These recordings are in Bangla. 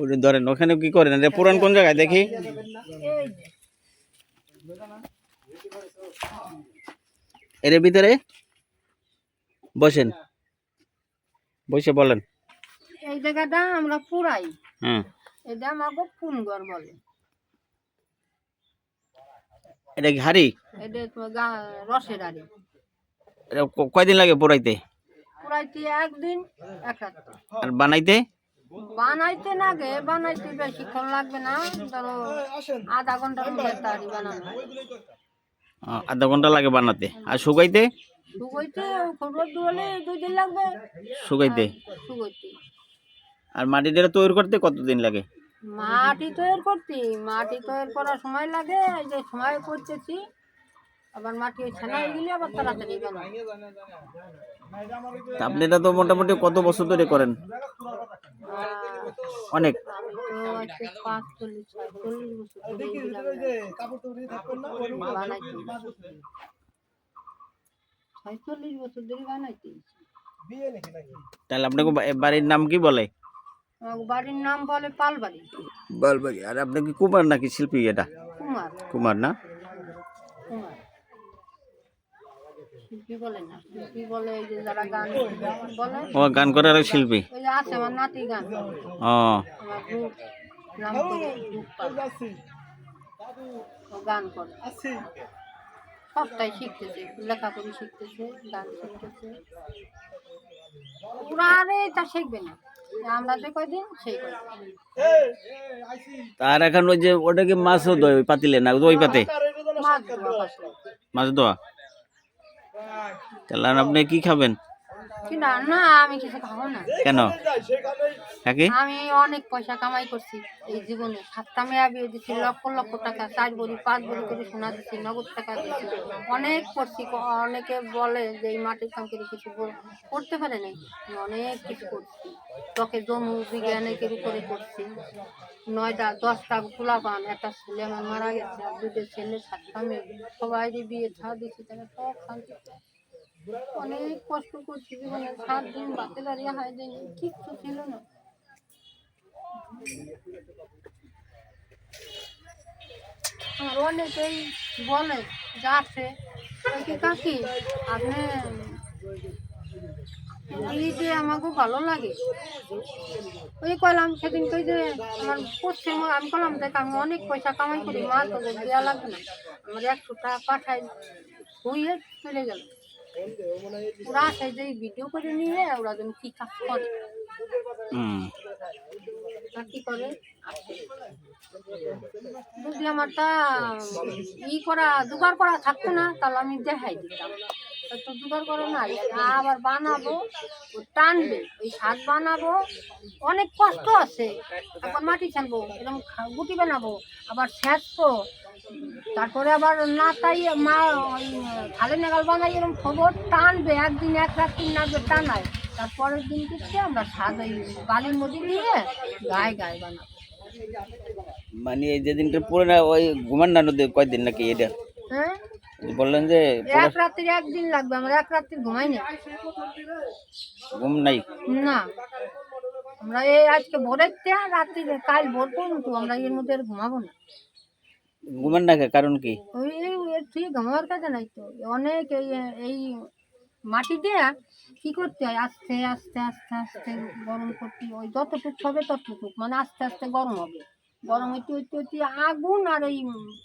ওটা ধরেন ওখানে কি করেন? এটা পুরান কোন জায়গায় দেখি? এর ভিতরে? বসেন। বসে বলেন। এই জায়গাটা আমরা পুরাই। এটা আমাকে ফুনগর বলে। এটা হাড়ি? এটা রসের আড়ি এটা কয়দিন লাগে পোড়াইতে পুরাইতে একদিন এক আর বানাইতে? বানাইতে লাগে বানাইতে বেশিক্ষণ লাগবে না। ধরো আধা ঘণ্টার মধ্যে আড়ি বানানো আধা ঘণ্টা লাগে বানাতে। আর শুকাইতে? শুকোইতে খবর হলে দুই দিন লাগবে। শুকাইতে? শুকোইতে। আর মাটিটা তৈরি করতে কতদিন লাগে? মাটি তৈরি করতে মাটি তৈরি করার সময় লাগে এই যে সময় করতেছি। আবার মাটি ছানা হয়ে গেলে আবার তাড়াতাড়ি বানাই আপনি এটা তো মোটামুটি কত বছর ধরে করেন? অনেক। তাহলে আপনাকে বাড়ির নাম কি বলে? বাড়ির নাম বলে পালবাড়ি বালবাড়ি। আর আপনি কি কুমার নাকি শিল্পী এটা? কুমার। কুমার না? কুমার। শিল্পী বলে না। শিল্পী বলে এই যে যারা গান বলে ও গান করার শিল্পী? ওই যে আছে আমার নাতি গান করে। ও। আমার গ্রুপ নাম করে গ্রুপ ও গান করে। সবটাই শিখতেছে লেখাপড়ি শিখতেছে গান শিখতেছে। পুরা আরে তা শিখবে না। আমরা যে কয়দিন সেই কয়দিন। আর এখন ওই যে ওটাকে মাছও দই ওই পাতিলে না ওই পাতে? মাছ দোয়া তাহলে আপনি কি খাবেন? না না আমি কিছু খাব না। কেন? কাকি আমি অনেক পয়সা কামাই করছি এই জীবনে। সাতটা মেয়া বিয়ে দিচ্ছি লক্ষ লক্ষ টাকা চার বড়ি পাঁচ বড়ি করে সোনা দিচ্ছি নগদ টাকা দিচ্ছি অনেক করছি অনেকে বলে যে এই মাটির কাম করে কিছু করতে পারে নাই। অনেক কিছু করছি। তোকে জমু বিজ্ঞানের উপরে করছি। নয়টা দশটা খোলা পান একটা ছেলে আমার মারা গেছে আর দুটো ছেলে সাতটা মেয়ে। সবাই বিয়ে ছাড় দিচ্ছি তারা সব শান্তিতে অনেক কষ্ট করছি জীবনে সাত দিন বাতে দাঁড়িয়ে হয় যায়নি কিচ্ছু ছিল না। আর অনেকেই বলে যাচ্ছে কাকি? আপনি যে আমাকে ভালো লাগে। ওই কলাম সেদিন কই যে আমার পড়ছে আমি কলাম দেখ, আমি অনেক পয়সা কামাই করি, মা তো দেওয়া লাগবে না। আমার একশো টাকা পাঠাই ধুয়ে চলে গেল। ওরা সেই যে ভিডিও করে নিয়ে ওরা যেন কি কাজ করে। কি করে? যদি আমার তা ই করা জোগাড় করা থাকতো না তাহলে আমি দেখাই দিতাম। তা জোগাড় করা নাই আবার বানাবো টানবে ওই শাক বানাবো অনেক কষ্ট আছে। এখন মাটি ছানবো এরকম গুটি বানাবো আবার শেষবো তারপরে আবার না তাই মা ওই খালে নাগাল বানাই এরকম খবর টানবে একদিন এক রাত্রি নাচবে টানায়। তারপরের দিন থেকে আমরা সাজাই বালির মধ্যে দিয়ে গায়ে গায়ে বানাবো মানে এই যেদিনটা পড়ে না ওই ঘুমান না নদী কয়দিন নাকি এটা? হ্যাঁ? বললেন যে এক রাত্রি একদিন লাগবে আমরা এক রাত্রি ঘুমাই না। ঘুম নাই? না। আমরা এই আজকে ভোরের রাত্রি কাল ভোর পর্যন্ত আমরা এর মধ্যে ঘুমাবো না। ঘুমান না কারণ কি? ওই ঠিক ঘুমাবার কাছে নাই তো। অনেক এই এই মাটি দিয়ে কি করতে হয়? আস্তে আস্তে আস্তে আস্তে গরম করতে। ওই যতটুক হবে ততটুক। মানে আস্তে আস্তে গরম হবে। গরম হইতে হইতে হইতে আগুন আর এই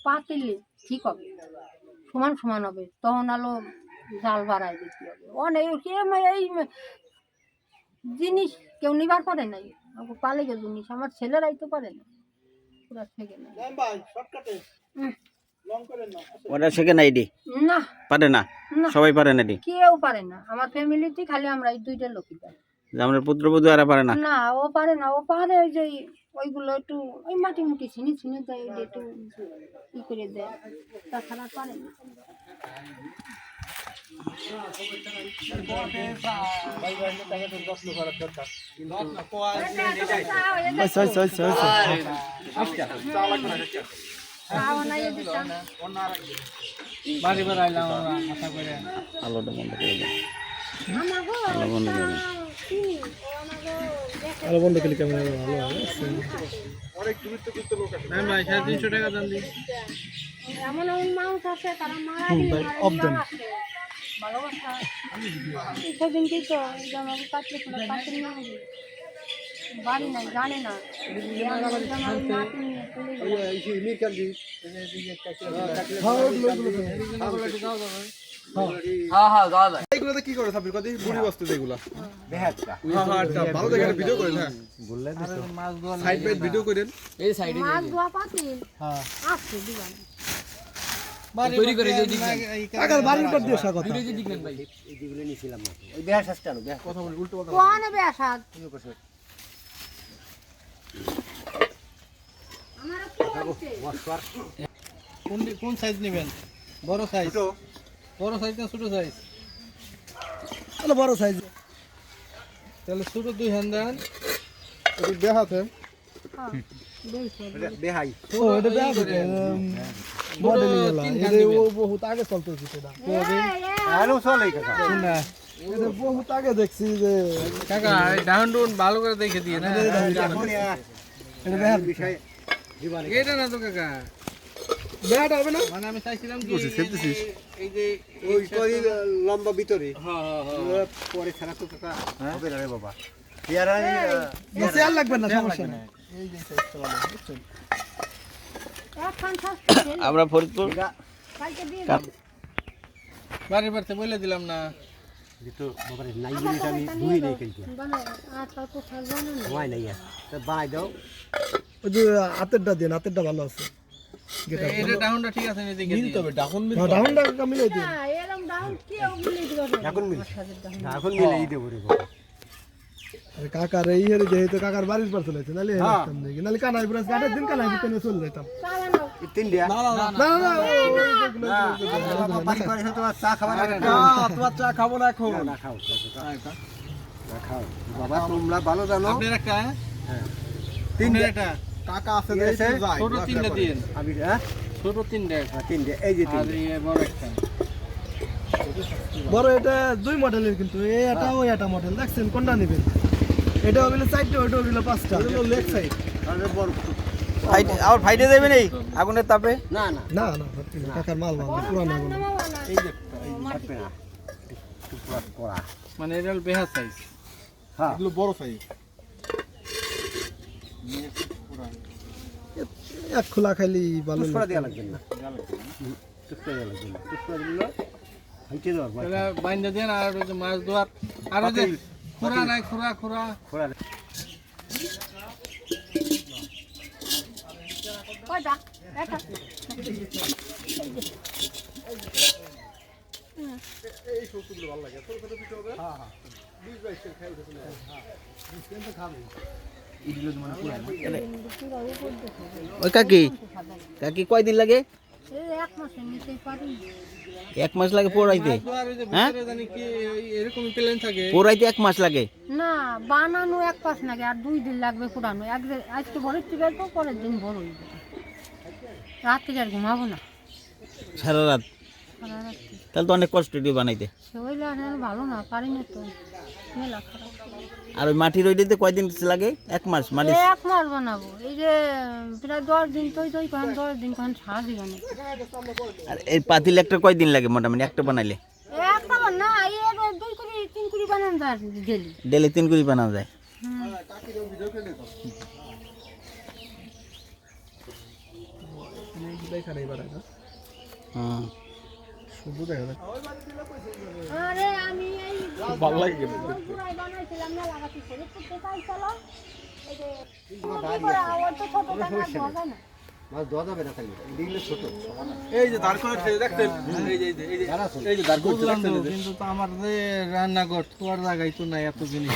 পাতিলে ঠিক হবে। সমান সমান হবে। তখন আলো জাল বাড়াই দিতে হবে। অনেক এই জিনিস কেউ নিবার পারে নাই। পালে জিনিস। আমার ছেলেরাই তো পারে না। পুরা থেকে না ওরা শেখে না এডি? না। পারে না? না। সবাই পারে না এডি? কেউ পারে না। আমার ফ্যামিলিতে খালি আমরা এই দুইটা লোকই পারি। আমরা পুত্রবধূ আর পারে না? না ও পারে না। ও পারে ওই যে ওইগুলো একটু ওই মাটি মুটি ছিনি ছিনি দেয় একটু ই করে দেয়। তাছাড়া পারে না। এদিকে। আলোটা বন্ধ করে দেন আলো বন্ধ করে দেন আরও বন্ধ করলে ক্যামেরা ভালো হবে এমন এমন মানুষ আছে তারা মারা হুম, গেলে ভাই, মারা of them. আছে। ভালোবাসা সেদিনকেই তো এই যে কোনো নিয়ে আসবে। বাড়ি নাই জানে না। কি করে সাবির কদি বুড়ি বস্তু আচ্ছা, ভালো দেখে ভিডিও করেন হ্যাঁ সাইড বাই ভিডিও করেন মাছ ধোয়া পাতিল। হ্যাঁ আছে দিবান কাকার বাড়ির পর দিয়ে কথা কথা বলি উল্টো কথা কোয়ানে বেসাদ আমার কোন কোন সাইজ নেবেন? বড় সাইজ বড় সাইজ না ছোট সাইজ তাহলে বড় সাইজ তাহলে ছোট দুই হ্যান্ড দেন এটা দেখাতে ও এটা এলা এটা ও বহুত আগে চলতেছে সেটা। না। এটা বহুত আগে দেখছি যে কাকা ডাউন ডাউন ভালো করে দেখে দিয়ে না। এটা বিষয় এটা না তো কাকা। হবে না? মানে আমি চাইছিলাম কি এই যে ওই করি লম্বা ভিতরে। হ্যাঁ হ্যাঁ হ্যাঁ পরে ছাড়া তো কাকা। হবে রে বাবা। পেয়ারা লাগবে না সমস্যা নেই। এই যে সাইজ চলা বুঝছেন আমরা ফরিদপুর। দিয়ে কাপ- বলে দিলাম না। তো বাবা নাই আমি ধুই নেই কিন্তু আর তো না। নাই তা বানাই দাও। ওই যে হাতেরটা দেন হাতেরটা ভালো আছে। এটা ডাউনটা ঠিক আছে নি দেখে তবে ডাউন ডাউনটা কামিলে দিন। না এরকম ডাউন কেউ মিলে দিবে এখন মিল। এখন মিলেই দেবো রে আরে কাকার এই হেরে যেহেতু কাকার বাড়ির পর চলেছে নালে হেরতাম নাকি নালে কানাই পুরো কাটার দিন কানাই পুরো চলে যেতাম তিন দিয়া না না না ও- ও- বাবা বাড়ি করে এসে তোমার চা খাবার না তোমার চা খাব না এখন। না খাও না খাও। বাবা তোমরা ভালো জানো। আপনার একটা হ্যাঁ? তিন এটা কাকা আছে? ছোট তিনটা দিন। আমি হ্যাঁ? ছোট তিনটা। হ্যাঁ, তিন দিয়া এই যে আর বড় একটা। বড় এটা দুই মডেলের কিন্তু এই এটা ওই এটা মডেল দেখছেন কোনটা নেবেন? এটা হইল চারটে ওইটা হইল পাঁচটা। Leg side. তাহলে বড় আবার ফাইটে যাবে নেই? আগুনের তাপে? না না। না না কাকার মাল ভালো পুরানো। এই যে মানে এটা বেহার সাইজ হ্যাঁ। এগুলো বড় সাইজ এক খোলা খাইলি ভালো টুকরা দেওয়া লাগবে না টুকরা দেওয়া লাগবে না টুকরা দিলে হাইটে দেওয়ার বাইন্দা দেন আর মাছ ধোয়ার আর যে খুরা নাই খুরা খুরা ওই যে হ্যাঁ? ভিতরে জানি কি ওই এরকম প্লেন থাকে। পোড়াইতে এক মাস লাগে। না বানানো এক পাস নাকি আর দুই দিন লাগবে পুরানো। এক আজকে ভোরের থেকে আসব পরের দিন ভোর হইবে রাত থেকে আর ঘুমাবো না। সারা রাত। তাহলে তো অনেক কষ্ট দিয়ে বানাইতে। সে আর আর ভালো না পারি না তো। মেলা খারাপ। আর ওই মাটির ওইটাতে কয়দিন লাগে? এক মাস এই এক মাস বানাবো। এই যে প্রায় দশ দিন তৈ তৈ কখন দশ দিন কখন সারা দিন আর এই পাতিল একটা কয়দিন লাগে মোটামুটি একটা বানাইলে? একটা না এর দুই কুড়ি তিন কুড়ি বানান যায় গেলি ডেলি তিন কুড়ি বানানো যায়? হুম। শুধু দেখা যায় আরে আমি এই ভালো লাগে পুরাই বানাইছিলাম না লাগাতে করে করতে চাইছিল এই যে কি তো ছোট না। মাছ দেওয়া যাবে না খালি দিলে ছোট এই যে দাঁড় করে ছেড়ে দেখছেন? এই যে এই যে এই যে দাঁড় করে কিন্তু তো আমার যে। রান্নাঘর তোর জায়গায় তো নাই এত জিনিস।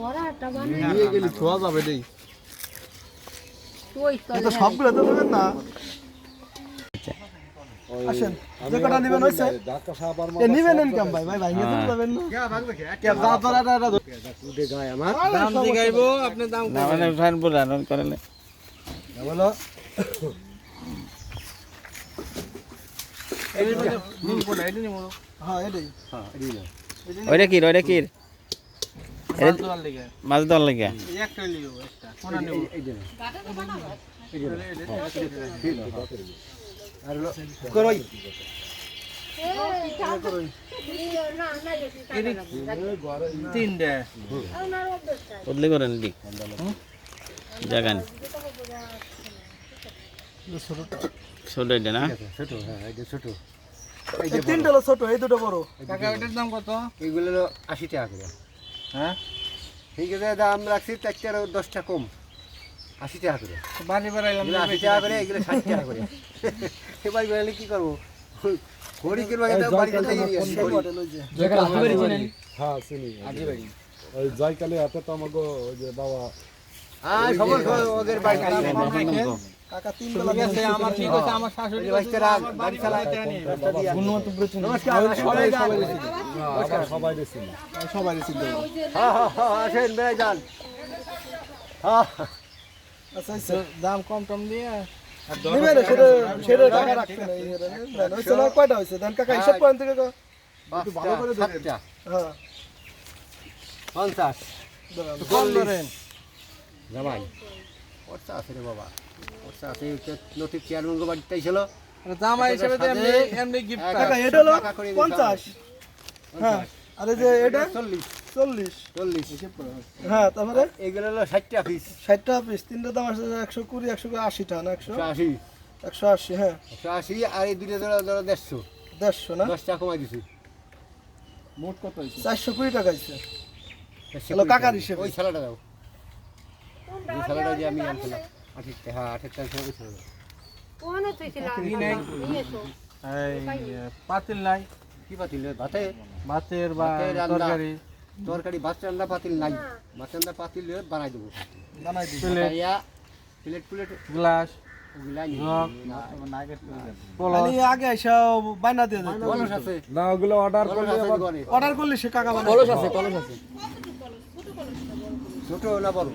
ওরা একটা বানাই নিয়ে গেলি ছোঁয়া যাবে তো সবগুলো তো না। আসেন যে কটা নেবেন হয়েছে এ নিবেন ইনকাম ভাই ভাই ভাই নিয়ে তো যাবেন না কে যা তোরা এটা এটা উঠে গায় আমার দাম জিগাইবো আপনি দাম না মানে ফ্যান রান করালে বলো হ্যাঁ হ্যাঁ। ওইটা কি ওইটা কি মাছ লাগে একটা কোনা নেব তিনটে। বদলি করেন দি জাগান। ছোট এটা না? তিনটা হলো ছোট এই দুটো বড়। কাকা এটার দাম কত? এইগুলো হলো আশি টাকা করে। হ্যাঁ? ঠিক আছে দাম রাখছি চারটার দশটা কম। আশি টাকা করে। বাড়ি বেড়াইলাম আশি টাকা করে এগুলো ষাট টাকা করে। এবার বেড়ালে কি করব? ঘড়ি কিনবো এটা বাড়ি করতে হ্যাঁ চিনি। ওই জয়কালী হাতে তো আমাকে ওই যে বাবা হ্যাঁ সবার ওদের বাড়ি কাকা তিন আমার ঠিক আছে আমার শাশুড়ি বাচ্চারা নমস্কার সবাই। সবাই সবাই দিছিল হ্যাঁ হ্যাঁ হ্যাঁ আসেন বেড়াই যান। হ্যাঁ। আচ্ছা দাম কম টম দিয়ে আর দর নিবে না সেটা সেটা টাকা রাখতে না হইছে না কয়টা হইছে দেন কাকা হিসাব করেন থেকে তো ভালো করে ধরেন। হ্যাঁ। পঞ্চাশ। ধরেন। জামাই খরচা আছে রে বাবা খরচা আছে। নথির চেয়ারম্যান বাড়িতে ছিল আর জামাই হিসেবে এমনি এমনি গিফট কাকা এটা হলো পঞ্চাশ। হ্যাঁ। আর যে এটা? চল্লিশ। চল্লিশ। চল্লিশ। হ্যাঁ তারপরে এগুলো হলো ষাটটা পিস ষাটটা পিস তিনটা দাম আছে একশো কুড়ি একশো আশি টাকা না একশো? আশি। একশো আশি হ্যাঁ। একশো আশি আর এই দুটো ধরো ধরো দেড়শো। দেড়শো না? দশ টাকা কমাই দিছি। মোট কত হয়েছে? চারশো কুড়ি টাকা হয়েছে। হিসেবে। ওই ছালাটা দাও। যে আমি আনছিলাম। আঠির হ্যাঁ আঠের টাকা ওই তুই ছিলা নিয়েছো এই পাতিল নাই। কি পাতিল? ভাতে ভাতের বা তরকারি। তরকারি রান্না পাতিল নাই। ভাত রান্না পাতিল রে বানাই দেবো। বানাই দিই প্লেট। Plate plate. গ্লাস। আগে এসে বায়না দিয়ে কলস না ওগুলো অর্ডার কলস দোকানে অর্ডার করলে সে কাকা কলস আছে কলস আছে। ছোট না বড়?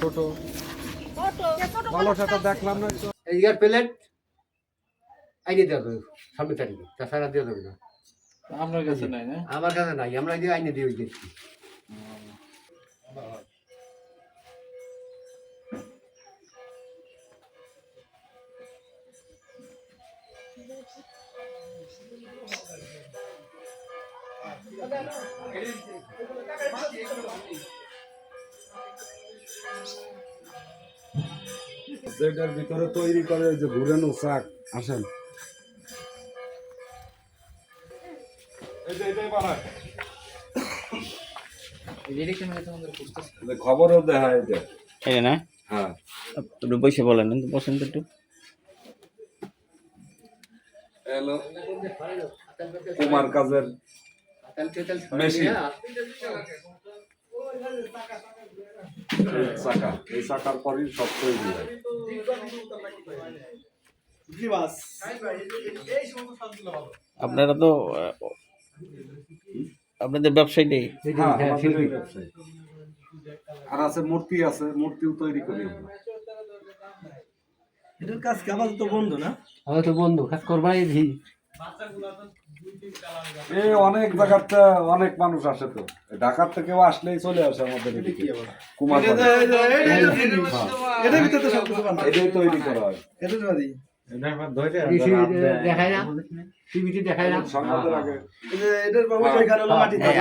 ছোট। ভালো সেটা দেখলাম না। এইগার প্লেট। আইনে দেওয়া যাবে। সামনে তারিখে। তাছাড়া দেওয়া যাবে না। আপনার কাছে নাই না? আমার কাছে নাই আমরা যে আইনে দিয়ে দিচ্ছি যেটার ভিতরে তৈরি করে যে ঘুরানো শাক আসেন। খবরও দেখা এটা এটা না? হ্যাঁ। বসে বলেন একটু বসেন তো একটু। হ্যালো কুমার কাজের মেশিন। চাকা এই চাকার পরই সব তৈরি হয়। আপনারা তো আপনাদের হ্যাঁ, ব্যবসায়ী। আর আছে মূর্তি আছে মূর্তিও তৈরি করি এটার কাজ কি আমাদের তো বন্ধু না আমার তো বন্ধু কাজ করবাই ভি এই অনেক জায়গাতে অনেক মানুষ আসে তো ঢাকার থেকেও আসলেই চলে আসে আমাদের এদিকে কুমার এটার ভিতরে তো সবকিছু বানায় এটাই তৈরি করা হয় এটার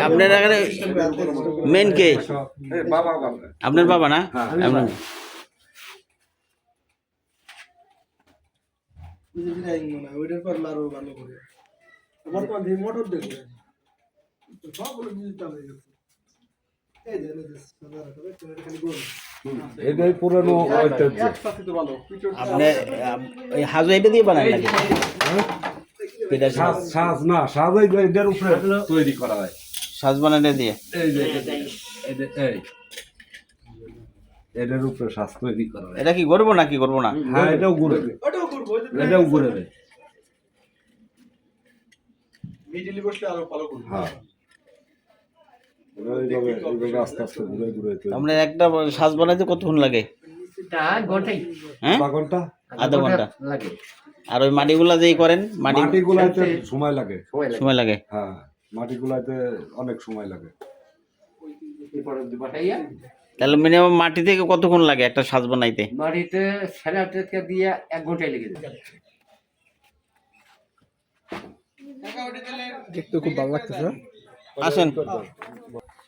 আপনার এখানে মেন কে? বাবা বাবা। আপনার বাবা না? হ্যাঁ, ওইটার পর আরও ভালো করে। বর্তমান মোটর দেখবে সবগুলো ডিজিটাল হয়ে গেছে। এই সাদা রাখা, খালি গোল। এটাই পুরনো ঐতিহ্য। আপনি আপ- এই হাজু এটা দিয়ে বানান নাকি? এটা সাজ। সাজ না সাজ এটার উপরে তৈরি করা হয়। সাজ বানানো দিয়ে। এই এটার উপরে সাজ তৈরি করা হয়। এটা কি করব না কি করব না? হ্যাঁ এটাও করব, ওই এটাও ঘুরে দেয় মিডিলে বসলে আরও ভালো করব। হ্যাঁ এইভাবে এইভাবে আস্তে আস্তে ঘুরে ঘুরে তৈরি আমরা একটা সাজ বানাইতে কতক্ষণ লাগে? হ্যাঁ? আধা ঘণ্টা? আধা ঘণ্টা লাগে। আর ওই মাটিগুলা যেই করেন মাটি সময় লাগে। সময় লাগে। হ্যাঁ মাটি অনেক সময় লাগে। তাহলে মিনিমাম মাটি থেকে কতক্ষণ লাগে একটা সাজ বানাইতে? মাটিতে দিয়ে এক ঘন্টায় লেগে যাবে দেখতে খুব ভালো লাগতেছে। আসেন।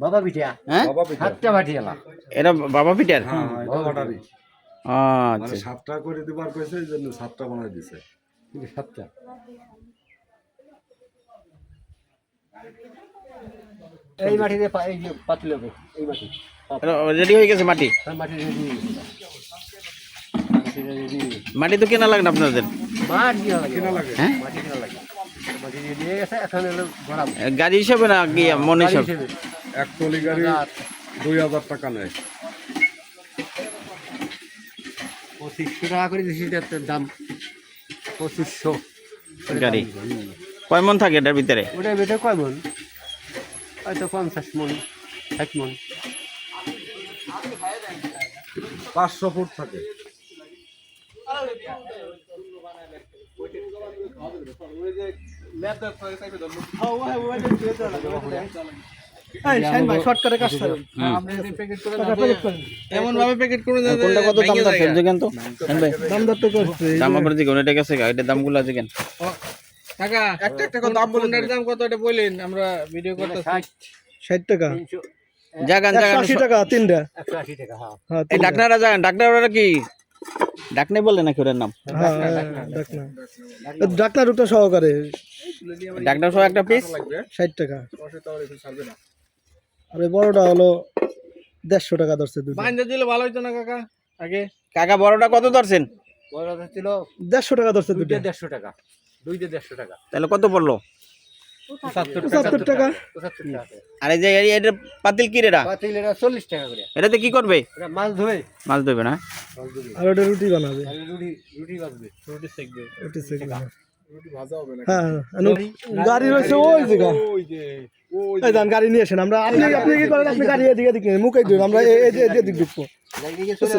বাবা পিঠা। হ্যাঁ? হাতটা বাটি এলা এটা বাবা পিঠার? বাবাটারই আচ্ছা। মানে সাতটা করে দিবার কইছে এই জন্য সাতটা বানাই দিছে। সাতটা। এই মাটিতে এই যে পাতলে হবে এই মাটি। রেডি হয়ে গেছে মাটি? মাটি রেডি মাটি রেডি মাটি তো কেনা লাগে না আপনাদের? মাটি কেনা লাগে। হ্যাঁ? মাটি কিনা লাগে। গাড়ি হিসাবে না কি মন হিসাবে? এক টলি গাড়ি দুই হাজার টাকা নেয়। পঁচিশশো টাকা করে দিয়েছি দাম পঁচিশশো। গাড়ি। কয় মন থাকে এটার ভিতরে? ওটার ভেতরে কয় মন? হয়তো পঞ্চাশ মন ষাট মন। পাঁচশো ফুট থাকে। এমন ভাবে প্যাকেট করে দেন কোনটা কত দাম দর ফেলছে কেন তো? হ্যাঁ ভাই। দাম দর তো করছে দাম আপনার দিকে এটা গেছে গা, দামগুলো আছে কেন? কাকা একটা একটা দাম বলে কোনটার দাম কত এটা বলেন আমরা ভিডিও করতেছি। ষাট। ষাট টাকা। জাগান জাগান। আশি টাকা তিনটা। একশো আশি টাকা হ্যাঁ। হ্যাঁ ডাকনারা জাগান ডাকনারা কি? ডাকনে বলে নাকি ওর নাম? হ্যাঁ হ্যাঁ, ডাকনা। ডাকনা রূপটা সহকারে। ডাকনার সহ একটা পিস ষাট টাকা। আর বড়টা হলো দেড়শো টাকা ধরছে দুটো। বাইন্দা দিলে ভালো হইতো না কাকা? আগে? কাকা বড়টা কত ধরছেন? ছিল দেড়শো টাকা ধরছে দুটো। দুইটা দেড়শো টাকা। দুইটা দেড়শো টাকা। তাহলে কত পড়ল? পঁচাত্তর টাকা। আর এই যে এটা পাতিল কি রেটা পাতিল এটা চল্লিশ টাকা করে। এটাতে কি করবে? মাছ মাছ না? আর ওটা রুটি বানাবে। রুটি রুটি বাজবে রুটি শিখবে রুটি সেকবে হ্যাঁ হ্যাঁ। আনু, গাড়ি রয়েছে ওই জায়গা। এই যান গাড়ি নিয়ে আসেন আমরা। আপনি আপনি কি করেন? আপনি গাড়ি এদিকে মুখে দিন। আমরা এই এই এদিকে ঢুকবো।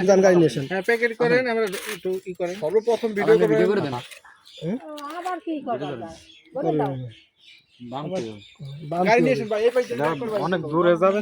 যান গাড়ি নিয়ে আসেন। হ্যাঁ প্যাকেট করেন আমরা একটু ই করেন। সর্বপ্রথম ভিডিও করে আবার কি করা যায়? বাম গাড়ি অনেক দূরে যাবে।